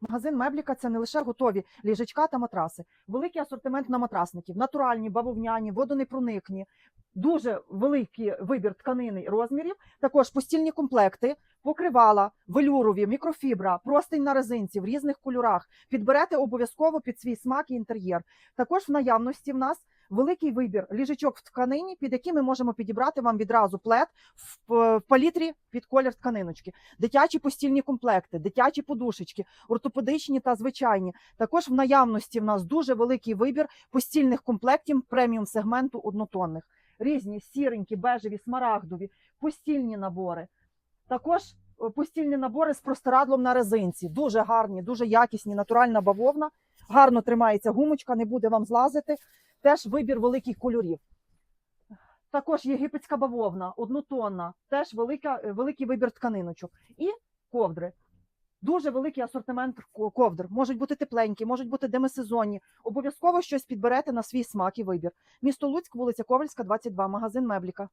Магазин Мебліка це не лише готові ліжечка та матраси, великий асортимент на матрасників, натуральні, бавовняні, водонепроникні, дуже великий вибір тканини і розмірів. Також постільні комплекти, покривала, велюрові, мікрофібра, простень на резинці в різних кольорах. Підберете обов'язково під свій смак і інтер'єр. Також в наявності в нас великий вибір ліжечок в тканині, під який ми можемо підібрати вам відразу плед в, в палітрі під колір тканиночки, дитячі постільні комплекти, дитячі подушечки, ортопедичні та звичайні. Також в наявності в нас дуже великий вибір постільних комплектів преміум сегменту однотонних. Різні сіренькі, бежеві, смарагдові, постільні набори. Також е, постільні набори з простирадлом на резинці. Дуже гарні, дуже якісні, натуральна бавовна. Гарно тримається гумочка, не буде вам злазити. Теж вибір великих кольорів. Також єгипетська бавовна, однотонна, теж велика, е, великий вибір тканиночок. І ковдри. Дуже великий асортимент ковдр. Можуть бути тепленькі, можуть бути демисезонні. Обов'язково щось підберете на свій смак і вибір. Місто Луцьк, вулиця Ковальська, 22, магазин Мебліка.